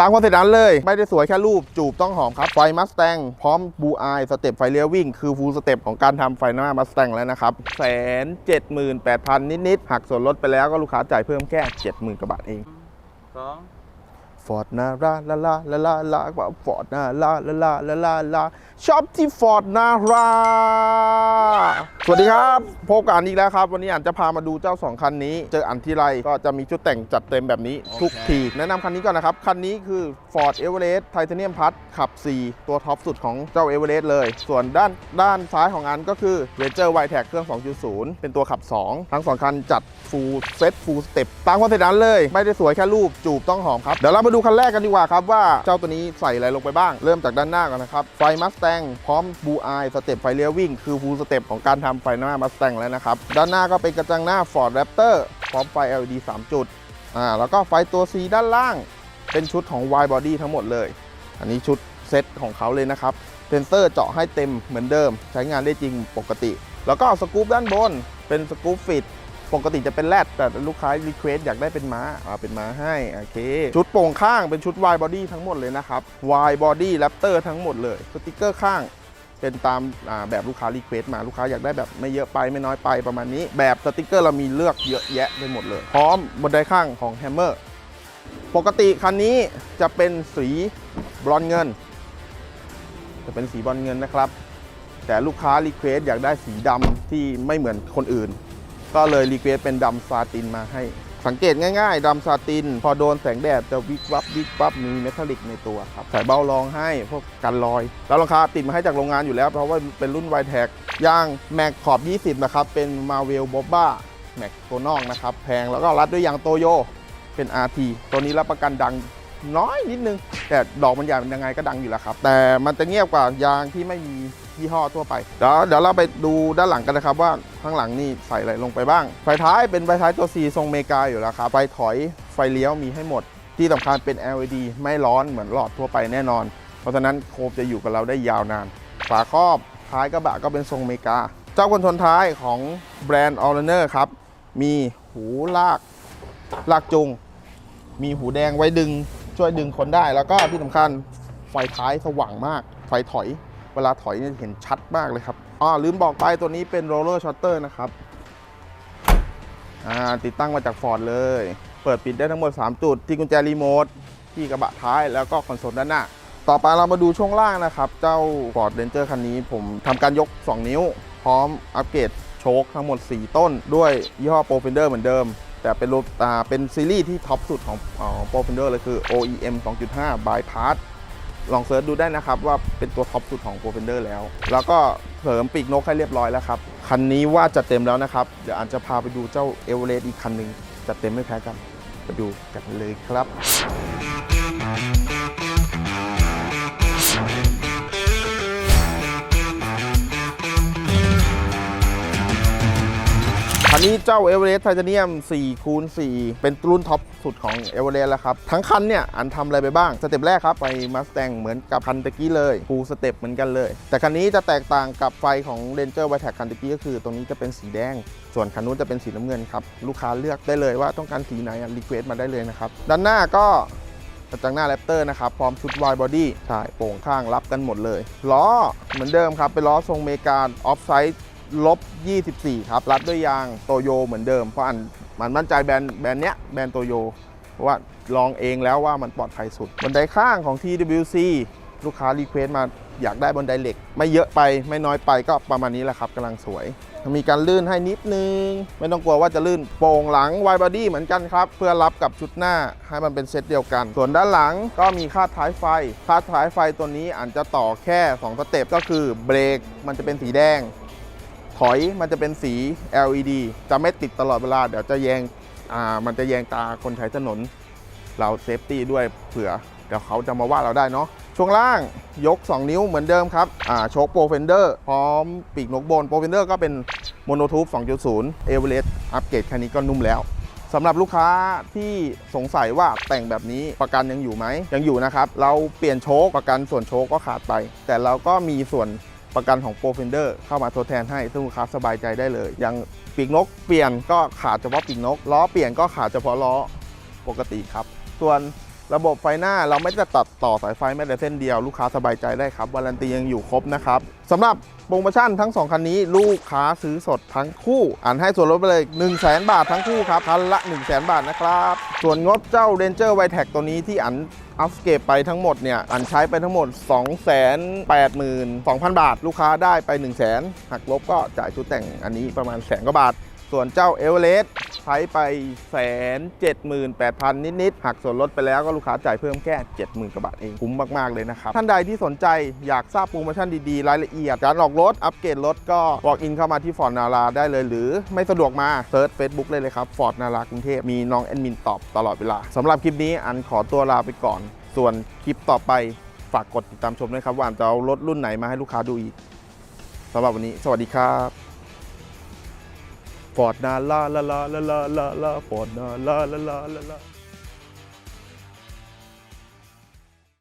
ตามคอนเซ็ปต์นั้นเลย ไม่ได้สวยแค่รูปจูบต้องหอมครับ ไฟมัสแตงพร้อมบูอายสเต็ปไฟเลี้ยววิ่ง คือฟูลสเต็ปของการทำไฟหน้ามัสแตงแล้วนะครับแสนเจ็ดหมื่นแปดพันนิดๆหักส่วนลดไปแล้วก็ลูกค้าจ่ายเพิ่มแค่เจ็ดหมื่นกว่าบาทเองสอง ฟอร์ดนาราลาลาลาลาลาว่าฟอร์ดนาราลาลาลาลาลาชอบที่ฟอร์ดนาราสวัสดีครับพบกับอันอีกแล้วครับ วันนี้อันจะพามาดูเจ้า 2 คันนี้ เจออันที่ไรก็จะมีชุดแต่งจัดเต็มแบบนี้ทุกที แนะนำคันนี้ก่อนนะครับ คันนี้คือ Ford Everest Titanium Plus ขับ 4 ตัวท็อปสุดของเจ้า Everest เลย ส่วนด้านด้านซ้ายของอันก็คือ Ranger w i t e c เครื่อง 2.0 เป็นตัวขับ 2 ทั้ง 2 คันจัด full set full step ตามคอนเซ็ปต์นั้นเลย ไม่ได้สวยแค่รูปจูบต้องหอมครับเดี๋ยวเรามาดููคันแรกกันดีกว่าครับว่าเจ้าตัวนี้ใส่อะไรลงไปบ้าง เริ่มจากด้านหน้าก่อนนะครับ ไฟมัสแตงพร้อมบูอายสเต็ปไฟเลี้ยววิ่ง คือ full step ของการทำไฟหน้ามัสแตงแล้วนะครับ ด้านหน้าก็เป็นกระจังหน้า Ford Raptor พร้อมไฟ LED 3 จุดอ่าแล้วก็ไฟตัว C ด้านล่าง เป็นชุดของ wide body ทั้งหมดเลย อันนี้ชุดเซตของเขาเลยนะครับเซนเซอร์เจาะให้เต็มเหมือนเดิม ใช้งานได้จริงปกติ แล้วก็สกู๊ปด้านบนเป็นสกู๊ปฟิต ปกติจะเป็นแรดแต่ลูกค้ารีเควสอยากได้เป็นม้าอ่าเป็นม้าให้โอเค ชุดโป่งข้างเป็นชุด wide body ทั้งหมดเลยนะครับ wide body Raptor ทั้งหมดเลยสติกเกอร์ข้างเป็นตามแบบลูกค้ารีเควสมาลูกค้าอยากได้แบบไม่เยอะไปไม่น้อยไปประมาณนี้ แบบสติกเกอร์เรามีเลือกเยอะแยะไปหมดเลย พร้อมบนไดข้างของแฮมเมอร์ปกติคันนี้จะเป็นสีบรอนเงิน จะเป็นสีบรอนเงินนะครับ แต่ลูกค้ารีเควสอยากได้สีดำที่ไม่เหมือนคนอื่น ก็เลยรีเควสเป็นดำซาตินมาให้ สังเกตง่ายๆดำซาติน พอโดนแสงแดดจะวิบวับวิบวับมีเมทัลลิกในตัวครับใส่เบ้ารองให้พวกกันรอย แล้วราคาติดมาให้จากโรงงานอยู่แล้ว เพราะว่าเป็นรุ่นไวแท็กยางแม็กขอบ 20 นะครับ เป็นมาเวลบอบบ้าแม็กตัวนอกนะครับ แพงแล้วก็รัดด้วยยางโตโยเป็น RT ตัวนี้รับประกันดัง น้อยนิดนึง แต่ดอกมันใหญ่มันยังไงก็ดังอยู่แล้วครับ แต่มันจะเงียบกว่ายางที่ไม่มียี่ห้อทั่วไป เดี๋ยวเดี๋ยวเราไปดูด้านหลังกันนะครับว่าข้างหลังนี่ใส่อะไรลงไปบ้าง ไฟท้ายเป็นไฟท้ายตัว C ทรงเมกาอยู่แล้วครับไฟถอยไฟเลี้ยวมีให้หมด ที่สำคัญเป็น LED ไม่ร้อนเหมือนหลอดทั่วไปแน่นอน เพราะฉะนั้นโคมจะอยู่กับเราได้ยาวนาน ฝาครอบท้ายกระบะก็เป็นทรงเมกา เจ้าคนชนท้ายของแบรนด์ a l l n e r ครับ มีหูลากลากจุง มีหูแดงไว้ดึง ช่วยดึงคนได้แล้วก็ที่สำคัญไฟท้ายสว่างมาก ไฟถอย เวลาถอยเนี่ยเห็นชัดมากเลยครับอ๋อลืมบอกไปตัวนี้เป็นโรลเลอร์ชอตเตอร์นะครับอ่าติดตั้งมาจากฟอร์ดเลย เปิดปิดได้ทั้งหมด 3 จุด ที่กุญแจรีโมทที่กระบะท้ายแล้วก็คอนโซลด้านหน้าต่อไปเรามาดูช่วงล่างนะครับ เจ้า Ford Ranger คันนี้ผมทำการยก 2 นิ้ว พร้อมอัปเกรดโชคทั้งหมด 4 ต้น ด้วยยี่ห้อ Pro Fender เหมือนเดิม แต่เป็นรถอ่าเป็นซีรีส์ที่ท็อปสุดของโปรฟินเดอร์เลยคือ OEM 2.5 Bypass ลองเซิร์ชดูได้นะครับว่าเป็นตัวท็อปสุดของโปรฟินเดอร์แล้ว แล้วก็เสริมปีกนกให้เรียบร้อยแล้วครับ คันนี้ว่าจะเต็มแล้วนะครับ เดี๋ยวอันจะพาไปดูเจ้าเอเวอเรสต์อีกคันหนึ่งจะเต็มไม่แพ้กัน ไปดูกันเลยครับ คันนี้เจ้า e v e r e s t Titanium 4คูณ4เป็นรุ่นท็อปสุดของ e v e r e s t แล้วครับ ทั้งคันเนี่ย อันทำอะไรไปบ้าง สเต็ปแรกครับไฟ Mustang เหมือนกับคันตะกี้เลยฟูสเต็ปเหมือนกันเลย แต่คันนี้จะแตกต่างกับไฟของ Ranger w i t e c คันตะกี้ก็คือ ตรงนี้จะเป็นสีแดง ส่วนคันนู้นจะเป็นสีน้ำเงินครับ ลูกค้าเลือกได้เลยว่าต้องการสีไหนรีเควสต์มาได้เลยนะครับด้านหน้าก็กระจังหน้าแรปเตอร์นะครับ พร้อมชุด wide body ใช่โป่งข้างรับกันหมดเลย ล้อเหมือนเดิมครับ เป็นล้อทรงเมกาออฟไซด์ ลบ 24 ครับ รัดด้วยยางโตโยเหมือนเดิม เพราะอันมันมั่นใจแบรนด์แบรนด์เนี้ยแบรนด์โตโยเพราะว่าลองเองแล้วว่ามันปลอดภัยสุด บันไดข้างของ TWC ลูกค้ารีเควสมาอยากได้บันไดเหล็ก ไม่เยอะไปไม่น้อยไปก็ประมาณนี้แหละครับกำลังสวย มีการลื่นให้นิดนึง ไม่ต้องกลัวว่าจะลื่นโป่งหลัง wide body เหมือนกันครับ เพื่อรับกับชุดหน้าให้มันเป็นเซตเดียวกัน ส่วนด้านหลังก็มีคาดท้ายไฟคาดท้ายไฟตัวนี้อาจจะต่อแค่ 2 สเต็ปก็คือเบรกมันจะเป็นสีแดง ถอยมันจะเป็นสี LED จะไม่ติดตลอดเวลา เดี๋ยวจะแยงอ่ามันจะแยงตาคนใช้ถนน เราเซฟตี้ด้วยเผื่อ เดี๋ยวเขาจะมาว่าเราได้เนาะช่วงล่างยก 2 นิ้วเหมือนเดิมครับอ่าโชคโปรเฟนเดอร์พร้อมปีกนกบนโปรเฟนเดอร์ก็เป็นโมโนทูบ2.0เอเวอเรสต์อัปเกรดแค่นี้ก็นุ่มแล้วสำหรับลูกค้าที่สงสัยว่าแต่งแบบนี้ประกันยังอยู่ไหมยังอยู่นะครับ เราเปลี่ยนโชคประกันส่วนโชคก็ขาดไป แต่เราก็มีส่วน ประกันของโปรเฟนเดอร์เข้ามาทดแทนให้ ซึ่งลูกค้าสบายใจได้เลย อย่างปีกนกเปลี่ยนก็ขาดเฉพาะปีกนก ล้อเปลี่ยนก็ขาดเฉพาะล้อปกติครับ ส่วนระบบไฟหน้าเราไม่ได้ตัดต่อสายไฟแม้แต่เส้นเดียวลูกค้าสบายใจได้ครับวารันตียังอยู่ครบนะครับสำหรับโปรโมชั่นทั้ง 2 คันนี้ ลูกค้าซื้อสดทั้งคู่อันให้ส่วนลดไปเลย1 0 0 0 0แบาททั้งคู่ครับคันละ 1 0 0 0 0แบาทนะครับ ส่วนงบเจ้า Ranger w i t e c ตัวนี้ที่อัน อัพสเกปไปทั้งหมดเนี่ยอันใช้ไปทั้งหมด 282,000 บาท ลูกค้าได้ไป 1 0 0 0 0แหักลบก็จ่ายชุดแต่งอันนี้ประมาณแสนกว่าบาท ส่วนเจ้าเอเวอเรสต์ใช้ไปแสนเจ็ดหมื่นแปดพันนิดๆหักส่วนลดไปแล้วก็ลูกค้าจ่ายเพิ่มแค่70,000กว่าบาทเองคุ้มมากๆเลยนะครับ ท่านใดที่สนใจอยากทราบโปรโมชั่นดีๆ รายละเอียด การออกรถ อัปเกรดรถก็ walk in เข้ามาที่ฟอร์ดนาราได้เลย หรือไม่สะดวกมาเซิร์ช Facebook เลยเลยครับฟอร์ดนารากรุงเทพมีน้องแอดมินตอบตลอดเวลาสำหรับคลิปนี้อันขอตัวลาไปก่อน ส่วนคลิปต่อไปฝากกดติดตามชมด้วยครับว่าอันจะเอารถรุ่นไหนมาให้ลูกค้าดูอีกสำหรับวันนี้ สวัสดีครับ ฟอร์ดนาลาลาลาลาลาลาฟอร์ดนาลาลาลาลาลา